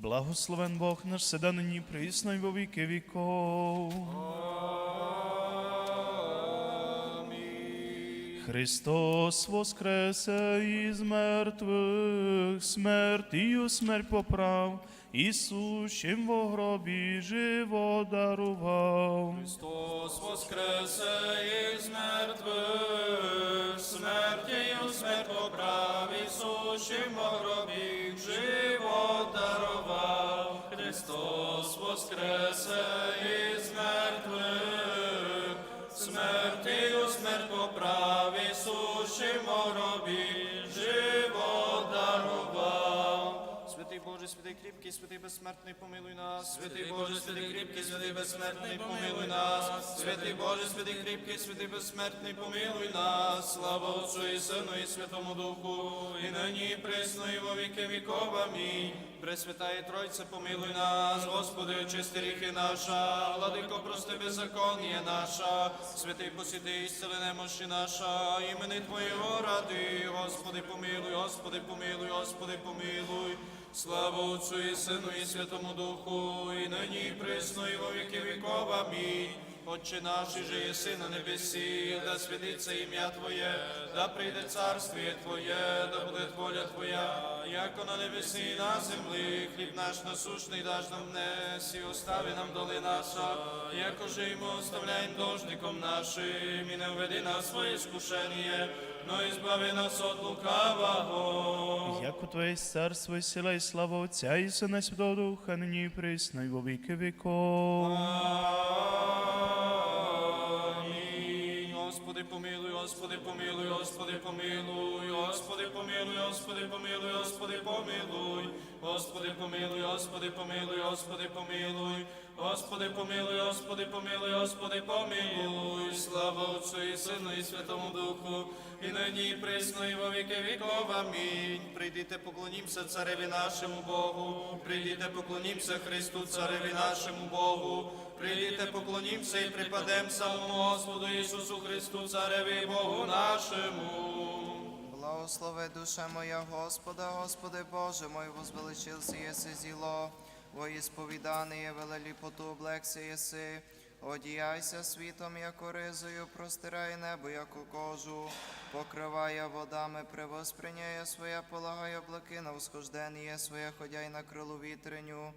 Благословен Бог наш, седа нині присно і во віки віков. Христос воскресе із мертвих, смертію смерть поправ, і сущим во гробі живо дарував. Христос воскресе із мертвих, смертію смерть поправ, Ісущим во гробі живот дарував. Христос воскресе із мертвих, смертію Святий кріпкий, святий безсмертний, помилуй нас. Святий Боже, святий кріпкий, святий безсмертний, помилуй нас. Святий Боже, святий кріпкий, святий безсмертний, помилуй нас. Слава Отцу і Сину і Святому Духу, і нині, і присно, і во віки віков. Амінь. Пресвятає Тройце, помилуй нас, Господи, очисти ріхи наша, владико, прости беззаконня наша, святий посіди, ісцели немощі наша, імени Твоєго ради, Господи, помилуй, Господи, помилуй, Господи, помилуй. Слава Отцу і Сину і Святому Духу, і нині, і присно, і во віки віков. Амінь. Отче наш, і же єси на небесі, да святиться ім'я Твоє, да прийде царствіє Твоє, да буде воля Твоя, яко на небесі і на землі, хліб наш насущний даш нам днес, і остави нам доли наша, яко же йому оставляєм должником нашим, і не введи нас своє скушення, но избави нас от лукавого. Яко Твое царство и сила и слава Отца и Сына и Святого Духа, ныне и пресно, и во веки веков. Аминь. Господи, помилуй, Господи, помилуй, Господи, помилуй, Господи, помилуй, Господи, помилуй, Господи, помилуй, Господи, помилуй, Господи, помилуй, Господи, помилуй, Господи, помилуй, Господи, помилуй, слава Отцу і Сину і Святому Духу, і нині, і присно, і во віки віков. Амінь. Прийдіте, поклонімся цареві нашому Богу, прийдіте, поклонімся Христу, цареві нашому Богу, прийдіте, поклонімся і припадем самому Господу Ісусу Христу, цареві Богу нашому. Благослови душа моя Господа, Господи Боже мой, возвеличился єси зіло, во ісповідане велелі поту облекся єси, одіяйся світом, яко ризою, простирай небо, яку кожу, покриває водами, превосприняє своє, полагає облаки на восхождення своє, ходяй на крилу вітреню,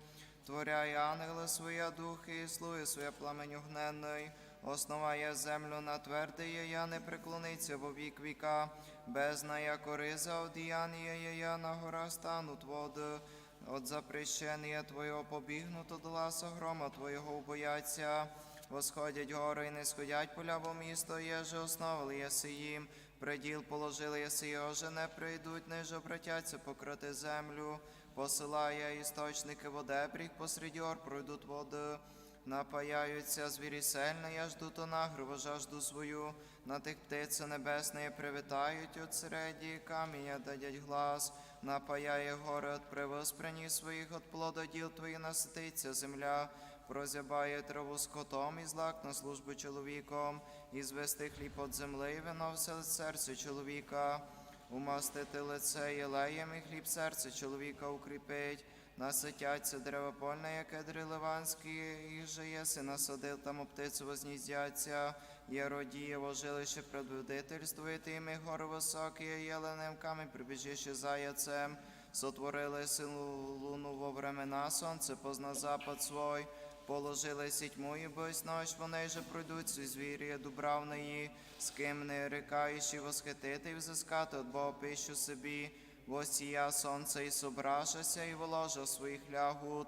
творяй ангела своя духи, і слуги своє пламень огненний, основає землю на твердиє, я не преклониться во вік віка, бездна яко риза одіяння я на гора стануть води, от запрещення Твого побігнуто до ласа грома Твого убояться. Восходять гори і не сходять поля, бо місто єже основали єси їм, приділ положили єси його, же не прийдуть, ниже обратяться покрити землю, посилає істочники водебріг, посеред гор пройдуть води. Напаяються звірі сельне, я жду то нагрива, жажду свою, на тих птиці небесної привітають от середі, каміння дадять глас, напаяє гори от привоспрені своїх, от плододіл твої насититься земля, прозябає траву скотом і злак на службу чоловіком, і звести хліб от земли, вино вселить серце чоловіка, умастити лице єлеєм і хліб серце чоловіка укріпить. Наситяться дерева польне, яке дри ливанські, і же єси насадив, там птиці возніздяться, є родієво жилище предводительствує тими гори високі, єленем камінь прибіжище заяцем, сотворили силу луну во времена, сонце позна запад свой, положили сітьмою, бо знаєш, вони же пройдуть ці звір'я дубравної, з ким не рикаєш і восхитити і взискати от пищу собі, Восія сонце і собрашася, і воложа своїх лягут.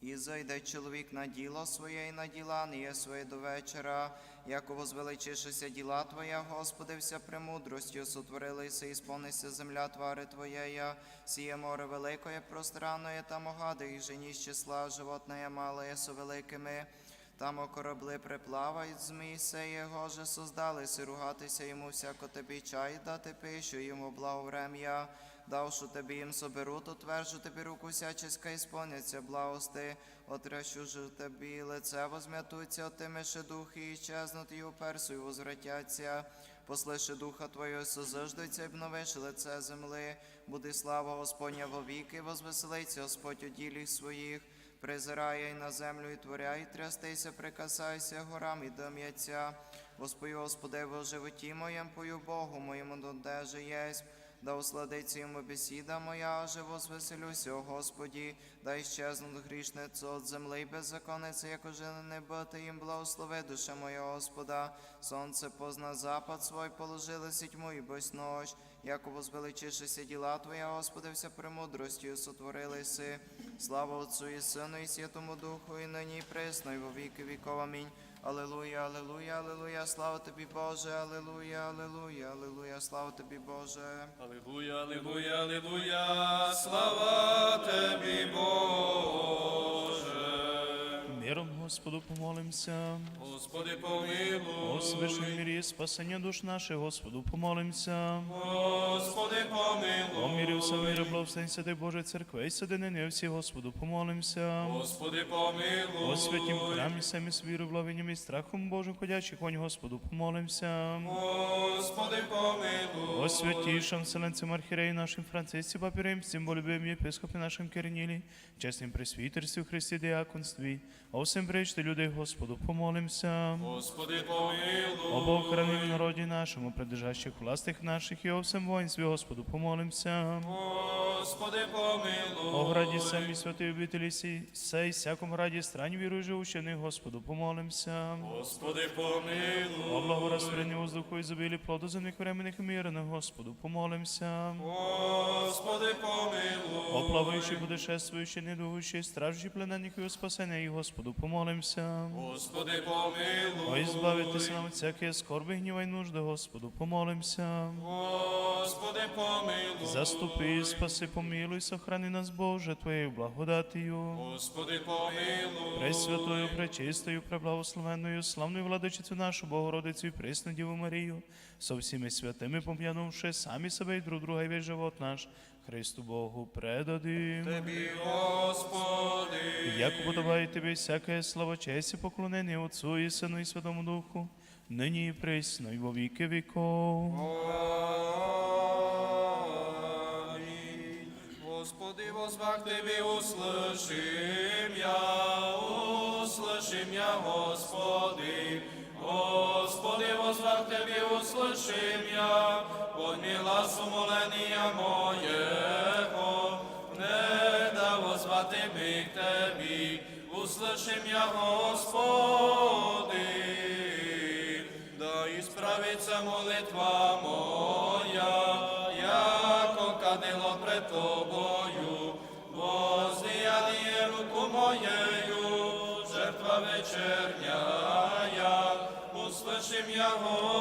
І зайде чоловік на діло своє, і на діла не своє до вечора, яко возвеличишися діла Твоя, Господи, вся премудростю сотворилися, і сповнися земля твари Твоєя, сіє море великое, пространное, там огади, і жені з числа, животне мале со великими. Там корабли приплавають змій, се його же создалися, ругатися йому всяко тобі чай, дати пищу йому благоврем'я. Давшу тобі їм соберут, утвержу тобі руку всяческа і сповняться благости, отрящу ж тобі лице возм'ятуться, отимеше духи, і щезнуть, і уперсу, возвратяться. Послиши духа Твого, созиждуться, і обновиш лице земли. Буде слава Господня вовіки, возвеселиться Господь у ділі своїх. Призирає на землю і творя, і трястися, прикасайся горам і дом'яться. Господи, Господи, во животі моєм, пою Богу моєму, додеже єсть. Да усладиться йому бесіда моя, аже возвеселюся, о Господі, да щезнуть грішниці от земли і беззаконниці, як уже не бити їм благослови, душа моя Господа. Сонце позна запад свой, положили сітьму і бось нощ, як возвеличишися діла Твоя, Господи, вся премудростю сотворилися. Слава Отцу і Сину, і Святому Духу, і нині і присно, і во віки віков. Амінь. Аллилуйя, аллилуйя, аллилуйя, слава тобі, Боже, аллилуйя, аллилуйя, аллилуйя, слава тобі, Боже. Аллилуйя, аллилуйя, аллилуйя, слава Тобі, Боже. Миром Господу помолимся. Господи, помилуй. О священній мірі спасення душ наших, Господу помолимся. Господи, помилуй. О мірі все міри, благословень Святий Боже Церкви, і соединення всі, Господу помолимся. Господи, помилуй. О святім храмі самі з вірою, благовінням і страхом Божим ходячих, конь Господу помолимся. Господи, помилуй. О святішим вселенцем архіреї нашим Францисці, папі Римським, болюбим єпископі нашим Кирнілі, чесним пресвітерстві у Христі діаконстві, о всім причти людей Господу помолимся. Господи, помилуй. О Бог храни народі нашому, придержащих властих наших і о всім воїнстві Господу помолимся. Господи, помилуй. О граді самі святої обителі сій, сей, всякому граді страні вірую живущих, Господу помолимся. Господи, помилуй. О благорастворенні воздуху і забілі плоду земних временних мирних, Господу помолимся. Господи, помилуй. О плаваючи, путешествуючи, недугуючи, стражучи пленених і спасення, і Господу помолимся. Господи, помилуй. О, избавитися нам всякої скорби, гніва й нужди, Господу помолимся. Господи, помилуй. Заступи, спаси, помилуй, сохрани нас, Боже, Твоєю благодатію. Господи, помилуй. Пресвятою, пречистою, преблагословенною, славною владичицю нашу Богородицю і присну Діву Марію, со всіми святими пом'янувши самі себе і друг друга і весь живот наш, Христу Богу предадим. Тобі, Господи. Як подобає тобі всяке слово честь і поклонення Отцу і Сину і Святому Духу, нині і присно, і во віки віков. Господи, возвах Тебе услышим я, услышим я, Господи. Господи, возвах Тебе услышим я, подми глас умоления моего, не да возвати ми к Тебі, услышим я, Господи.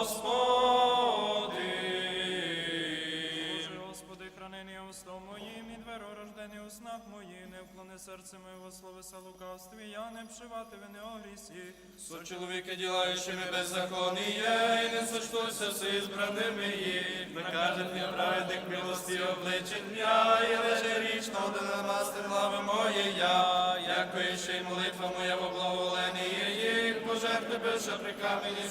Господи. Боже, Господи, хранення устом моїм і дверо рождені у снах моїх, не вклони серце моєго словеса лукавстві, я не вшивати вини о грісі. Со чоловіки, ділаючими беззаконіє, і не сочтуся все ізбраними їх. Не каже мені праведник милості обличить м'я, і лише річно де намасти глави моєя, яко ще й молитва моя во благоволенні їх, пожертви більше при камені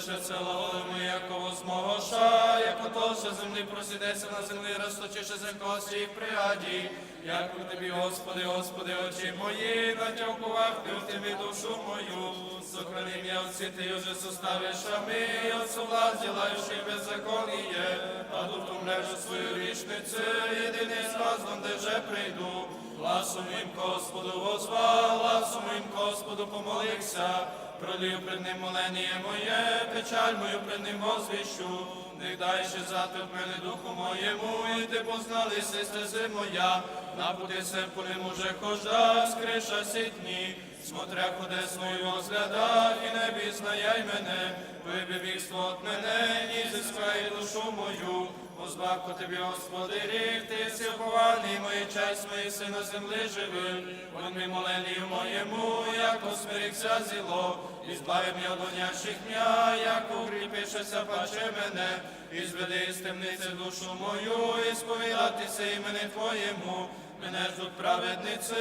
своїх. Услышаться лаголи моє, яко возмого ша, яко то, що землі просідеться на землі, розточивши за кості їх приаді. Яко тобі, Господи, Господи, очі мої, натякував ти в тебе душу мою. Сохрани меня от святи, уже составишь ми, от совлад, ділаючи беззаконіє, а тут умрежу свою річницю, єдиний з разом, де вже прийду. Гласом моїм Господу возвав, гласом моїм Господу помолився, пролив пред ним молення моє, печаль мою пред ним возвіщу. Не дай ще зати в мене духу моєму, і ти позналися стези моя, на пути се полем уже хожда, скриша сітні, смотря ходесною возгляда, і не бізнаяй мене, вибив бігство от мене, ні зискай душу мою, Позбавку тобі, Господи, рік, ти си пований, моє честь, мої си на землі живи. Вон ми моленію моєму, як усмирікся зіло, і збави м'я от гонящих м'я, як укріпишеся, паче мене, і зведи з темниці душу мою, і сповідатися імені Твоєму. Мене ждуть праведниці,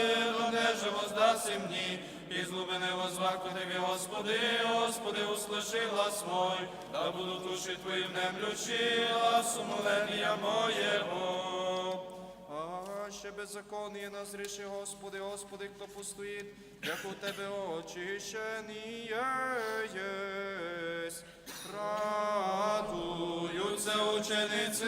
одежа воздаси мені, і злубини возваку Тобі, Господи, Господи, услыши глас мой, да буду душі Твої внемлючі, гласу молення моєго. А ще беззаконні назріши, Господи, Господи, хто пустує, як у Тебе очищені єсть. Радуються учениці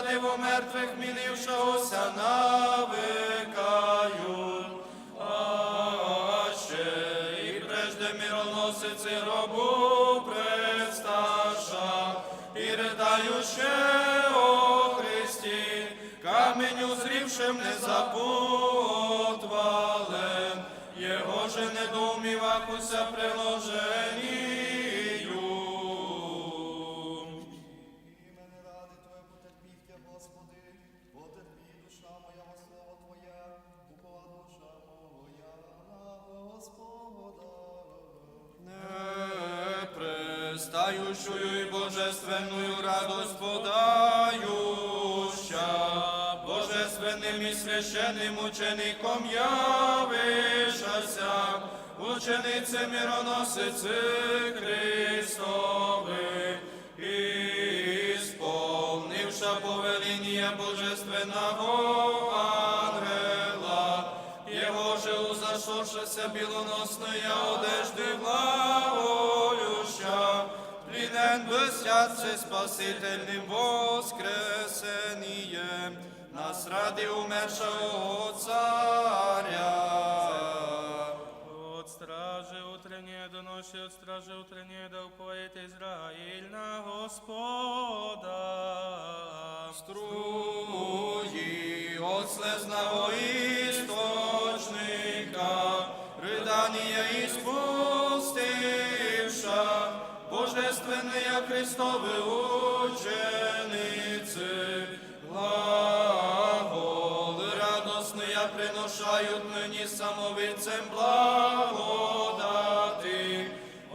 ради мертвих мінившогося навикаю. А ще і прежде мироносиці гробу предсташа, і ридаючи о Христі, каменю зрівшим не запутвален, його же недоумівах уся приложенію. престающую и божественную радость подающа, божественным и священным учеником явишася, ученице мироносицы Христови, исполнивша повеление божественного ангела, его же узашовшася білоносная одежди глаголюща, плінен безсядце спасительним воскресенієм, нас ради умершого царя. От стражи утреннее до ночи, от стражи утреннее да уповает Израиль на Господа. Струї от слезного істочника, ридання іспустивша, Христове ученицы, глаголи я приношають нині самовицем благодати,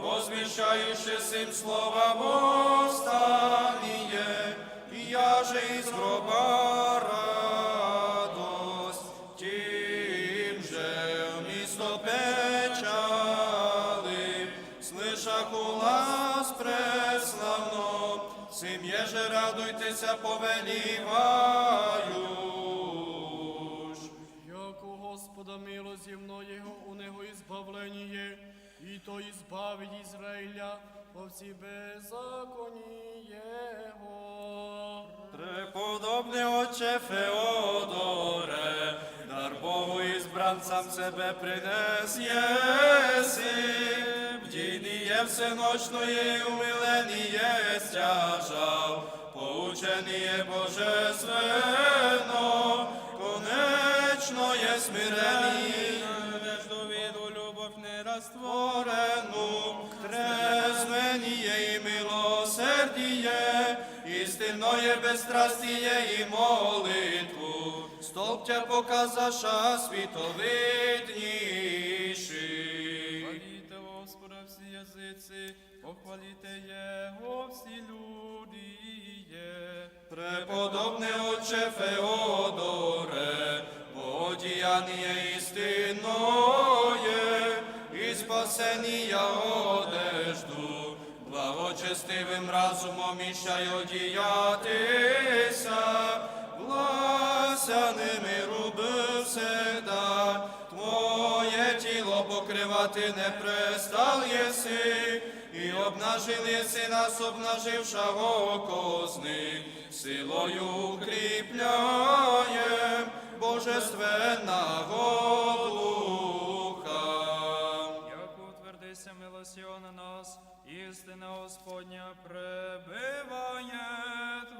возвіщаючи сим слова восстание, и я же из гроба радуйтеся, повеліваю. Як у Господа милость земного, у него избавление, и то избавить Израиля по всей беззаконии его. Преподобний отче Феодоре, дар Богу избранцам себе принес єси, бдійніє всеночної умиленіє стяжав, поученіє божественно, конечно є смирені, Вежду виду любовь не створену, трезвеніє і милосердіє, істинное безстрастіє і молитву, столбтя показаша світовидніший. Хвалите Господа всі язиці, похвалите Його всі люди є. Преподобне отче Феодоре, подіяння істинноє, і спасення одежду, благочестивим разумом іщай одіятися, власяними руби всегда, Твоє тіло покривати не престал єси, і обнажив єси нас, обнажившого козни, силою укріпляє божественного духа. Як утвердися милосьо на нас, істина Господня пребиває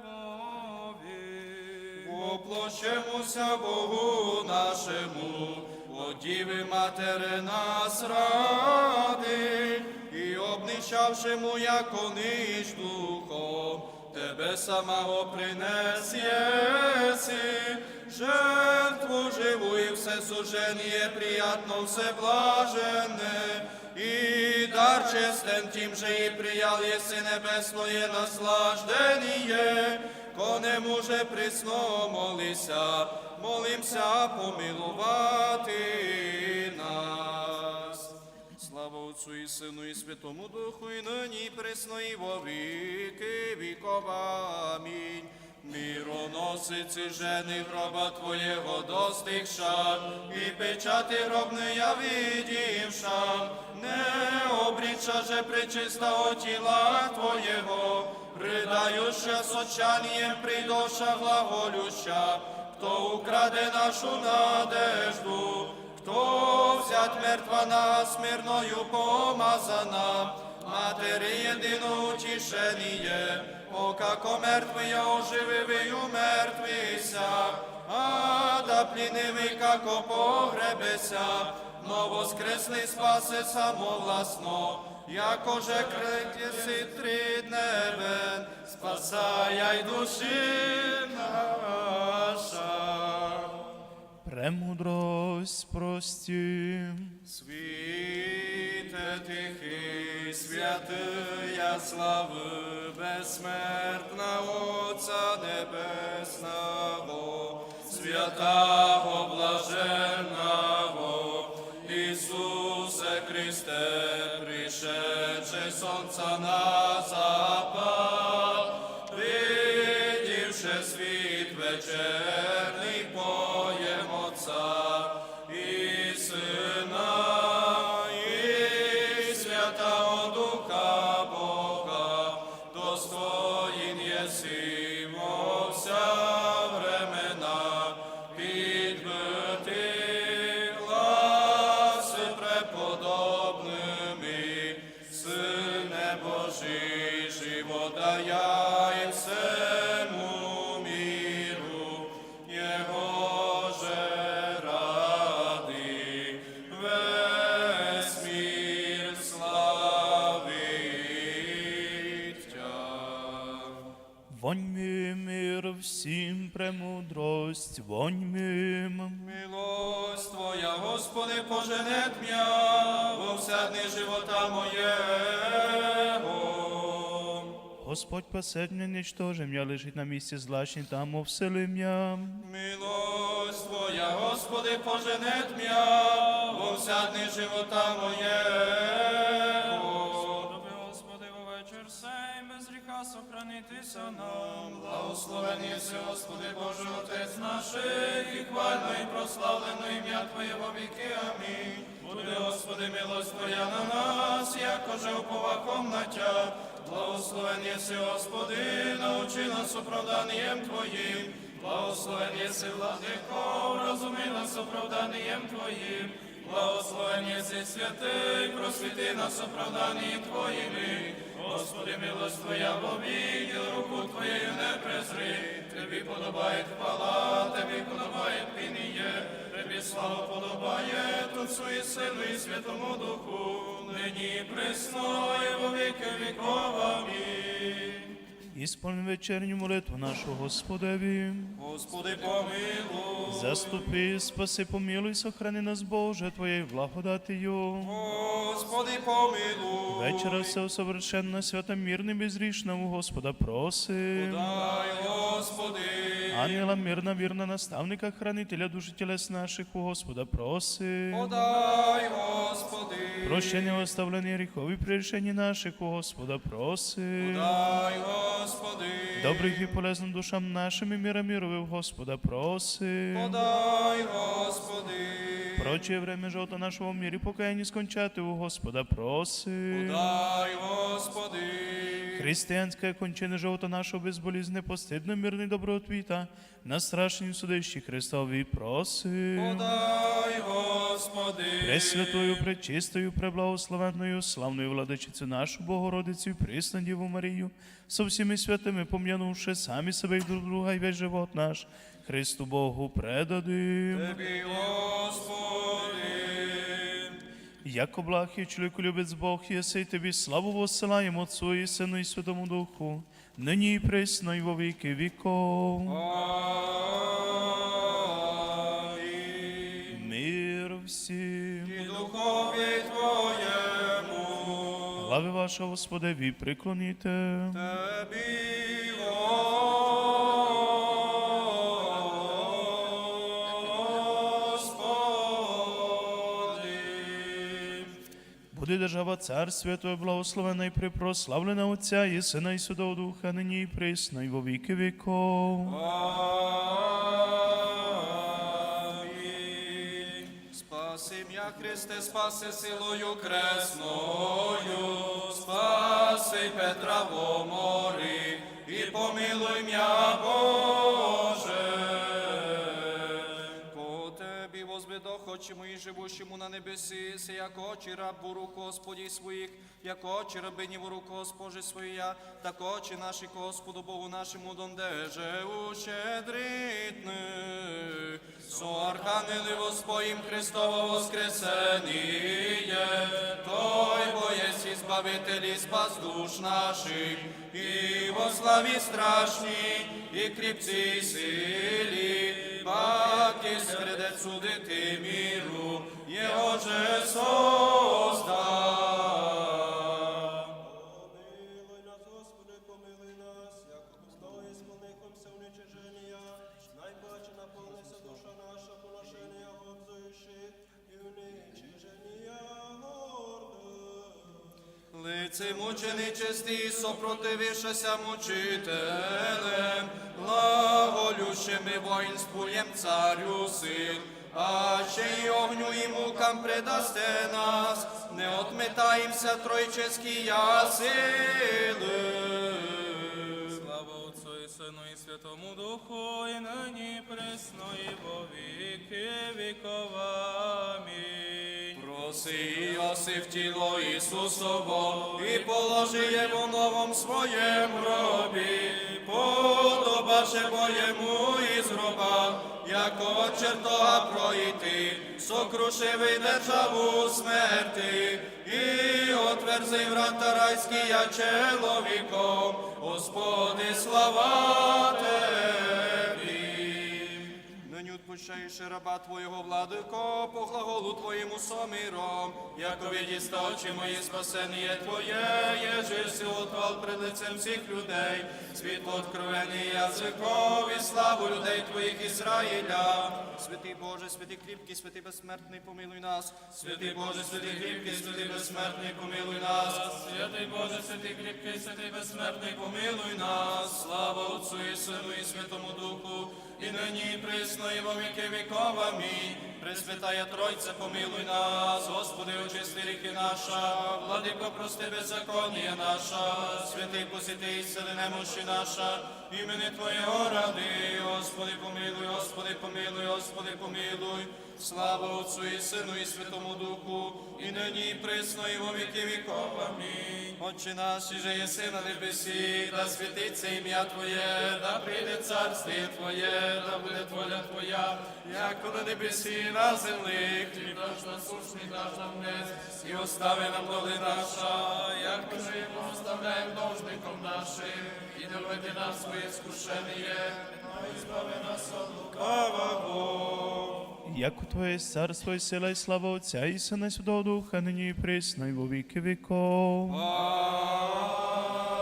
Твові. Оплощемося Богу нашому, От Діви матери нас ради, і обнищавшему, яко ниж духом, Тебе самого принес єси, жертву живу і все суженіє, приятно все блажене, і дар честен тим же і приял єси небесное наслажденіє, коне може присно молися, молимся помилувати Отцу і Сину, і Святому Духу, і нині, і присно, і во віки віков. Амінь. Мироносиці жени гроба Твоєго достигша, і печати гробния видівша, не обріча же причистого тіла Твоєго, придающа с отчанием придоша глаголюща, хто украде нашу надежду, хто взять мертва нас мирною помазана, матери єдиноутішеніє, о, како мертвий ожививий умертвися, а да плінивий, како погребеся, но воскресли спасе самовласно, яко же крик си тридневен, спасая й душі Премудрость прості. Світе тихий, святия слави, безсмертна Отця Небесного, святого блаженного, Ісусе Христе, пришедший сонця на запад, премудрость, воньми. Милость Твоя, Господи, поженет м'я во вся дни живота моєго. Господь посед мене нічтожим, я лежить на місці злачні, там овселим я. Милость Твоя, Господи, поженет м'я во вся дни живота моєго. Сохранитися нам. Благословен єси, Господи, Боже, Отець наших, і хвально і прославлено ім'я Твоє во віки. Амінь. Буде, Господи, милость Твоя на нас, якоже уповаком на Тя. Благословен єси, Господи, научи нас оправданням Твоїм. Благословен єси, Владико, розуми нас оправданням Твоїм. Благословен єси, святий, просвіти нас оправданням Твоїми. Господи, милость Твоя вовіділ, руку Твоєю не презри. Тобі подобає хвала, Тобі подобає пініє, Тобі слава подобає Отцу і Сину і Святому Духу, нині і присно і во віки віков. Амінь. Ісполни вечерню молитву нашу Господеві. Господи, помилуй. Заступи, спаси, помилуй, сохрани нас, Боже, Твоєю благодатію. Господи, помилуй. Вечера все усовершенно, свято, мирно, безрішно, у Господа проси. Дай, Господи. Ангела мирна, вірна, наставника, хранителя душі тілес наших, у Господа проси. Подай, Господи. Прощення оставлені гріхові прирішені наших, у Господа проси. Дай, Господи. Добрих і полезним душам нашим і міра міровив, Господа проси. Подай, Господи. Прочее время живота нашого мірі покаяння скончати, у Господа проси. Дай, Господи. Християнське кончини живота нашого безболізне, постидно, мирний добротвіта, на страшнім судищі Христові проси. Подай, Господи. Пресвятою, пречистою, преблагословенною, славною владичицю нашу Богородицю присну Діву Марію, со всіми святими пом'янувши самі себе і друг друга і весь живот наш, Христу Богу предадим. Тобі, Господи. Яко благ і чоловіку любець Бог, єси, тобі славу воссилаємо Отцу і Сину і Святому Духу, нині і присно, і во віки віков. Амінь. Мир всім. І духові Твоєму. Глави ваша, Господеві, приклоніте. Тобі, Буде держава царствія Твоє благословена і припрославлена Отця і Сина і Святого Духа, нині і присно, і во віки віков. Амінь. Спаси Христе, спаси силою кресною, спаси Петра в морі, і помилуй м'я, очі мої живущому на небесі, се як очі раб у руку Господі своїх, як очі рабині в руку Госпожі своя, так очі наші Господу Богу нашому дондеже ущедритни. Со архангели воспоїм Христово воскресеніє, Той избавитель і спас душ наших, і во славі страшній, і кріпцій силі, паки среде судити міру, Його же создав. Лице мученичесті, сопротивишася мучителем, благолющим і воїнствуєм царю сил, а ще й огню і мукам предасте нас, не отметаємся тройчески я сили. Слава Отцу і Сину і Святому Духу, і нині присно, і во віки віков. Проси Йосиф тіло Ісусово, і положи в новом своєм гробі, подобаше бо йому із гроба, яко чертога пройти, сокрушивий державу смерти, і отверзи врата райські я чоловіком, Господи, слава Тебі. Отпущаєш раба Твоєго, владико, по глаголу Твоєму somиrom, яко відіста очі мої спасення Твоє, єже си отвал пред лицем всіх людей, світло откровений язиков і славу людей Твоїх Ізраїля. Святий Боже, святий кріпкий, святий безсмертний, помилуй нас. Святий Боже, святий кріпкий, святий безсмертний, помилуй нас. Святий Боже, святий кріпкий, святий безсмертний, помилуй нас. Слава Отцу і Сину і Святому Духу, і нині присно, і во віки віков. Амінь. Пресвятая Тройця, помилуй нас, Господи, очисти ріки наша, владико, прости беззаконія наша, святий посіти, сили немощі наша, імени Твоєго ради, Господи, помилуй, Господи, помилуй, Господи, помилуй. Слава Отцу і Сину і Святому Духу, і нині присно, і во віки віков. Амінь. Отче наш, і же єси на небесі, да святиться ім'я Твоє, да прийде царствіє Твоє, да буде воля Твоя, як на небесі, і на землі. Хліб наш насущний даш нам днес, і остави нам доли наша, як ми живемо, оставляємо должником нашим, і не введи нас своє скушення, но избави нас от лукавого. Як у Твоє царство і сила і слава Отця і Сина і Святого Духа, нині і присно, і во віки віков. Благообразний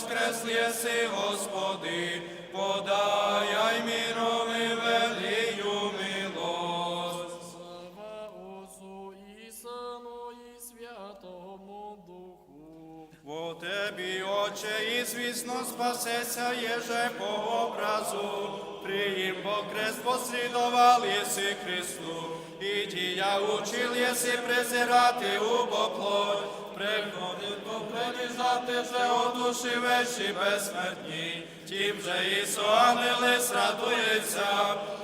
воскрес єси, Господи, подай мірові велію милость. Слава Отцу і Сину і Святому Духу. Во Тебі, Отче, і звісно спасеся єже по образу, приїм бо крест послідував єси Христу, і тія учил єси презирати у поплоть, приходи ти же о душі вещі безсмертні, тім же і соангели срадується,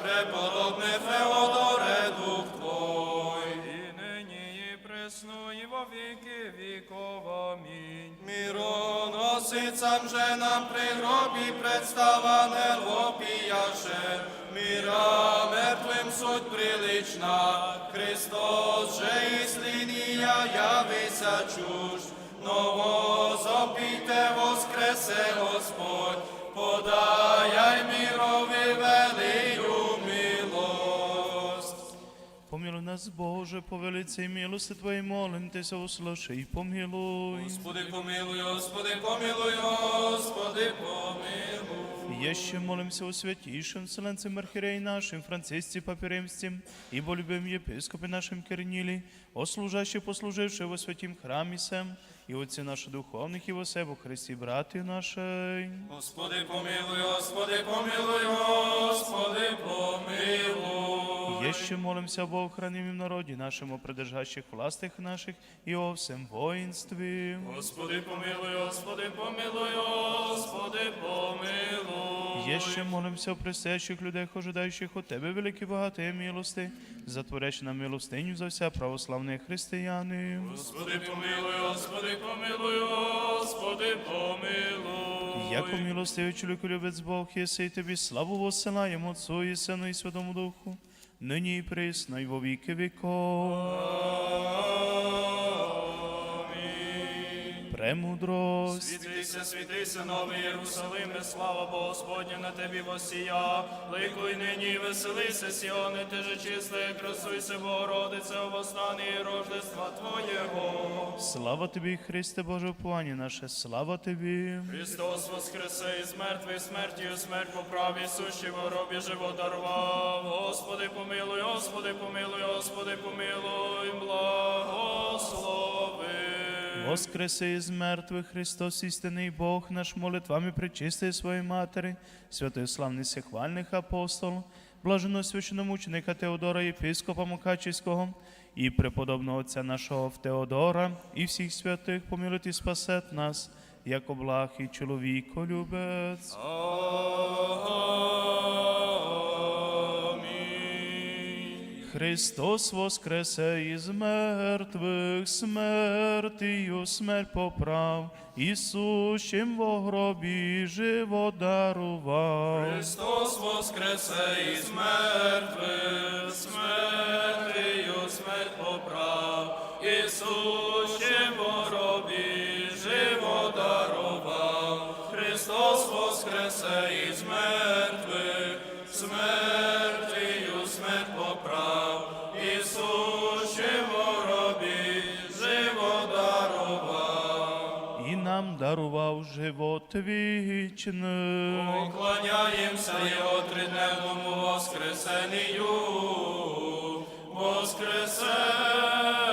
преподобне Феодоре дух твой. І нині і пресно, і во віки віков. Амінь. Мироносицам же нам при гробі представане лопіяше, мира мертвим суть прилична, Христос же із лінія явися чуж, ново зопіте воскресе Господь, подаяй мирові велию милость. Помилуй нас, Боже, по велиці милости Твоей, молим Тися, услыши и помилуй. Господи помилуй, Господи помилуй, Господи помилуй. Еще молимся о святейшем Вселенце Архиерее нашим, Франциске Папе Римским, ибо любим епископе нашим Кирниле, о служащих, послуживших во святім храмі сем, і отці наших духовних, і в себе, во Христі, брати наші. Господи помилуй, Господи помилуй, Господи помилуй. Еще молимся об охранимом народе нашем, о придержащих властих наших, і о всем воїнстві. Господи помилуй, Господи помилуй, Господи помилуй. Еще молимся о пресящих людей, ожидаючих от Тебе великі багаті милости, затворящи нам милостиню за вся православні християни. Господи помилуй, Господи помилуй, Господи помилуй. Яко милостивий чоловік любець Бог, єси і тобі славу воссилаємо Отцу і Сину і Святому Духу, нині і присно, і во віки віков. Премудрость. Світися, світися, новий Єрусалиме, слава Богу Господня на тебе восія. Ликуй нині, і веселися, Сіони, ти же чиста, і красуйся, Богородице, останні рождества Твоєго. Слава тобі, Христе Боже, уповання наше, слава тобі. Христос воскресе із мертвих смертію, смерть поправ, і сущий в гробі дарував. Господи, помилуй, Господи, помилуй, Господи, помилуй, благослови. Воскресе із мертвих Христос, істинний Бог наш, молитвами причистий своєї Матері, святий славний сихвальних апостол, блаженно священомученика Теодора, єпископа Мукачівського, і преподобного отця нашого Теодора, і всіх святих помилуйте і спасет нас, як облах і чоловіко любець. Христос воскресе із мертвих, смертію смерть поправ, і сущим во гробі живот дарував. Христос воскресе із мертвих, смертію смерть поправ, Ісущим в гробі живо дарував. Христос воскресе із мертвих, дарував живот вічний. Поклоняємося Його триденному Воскресенню, воскресенню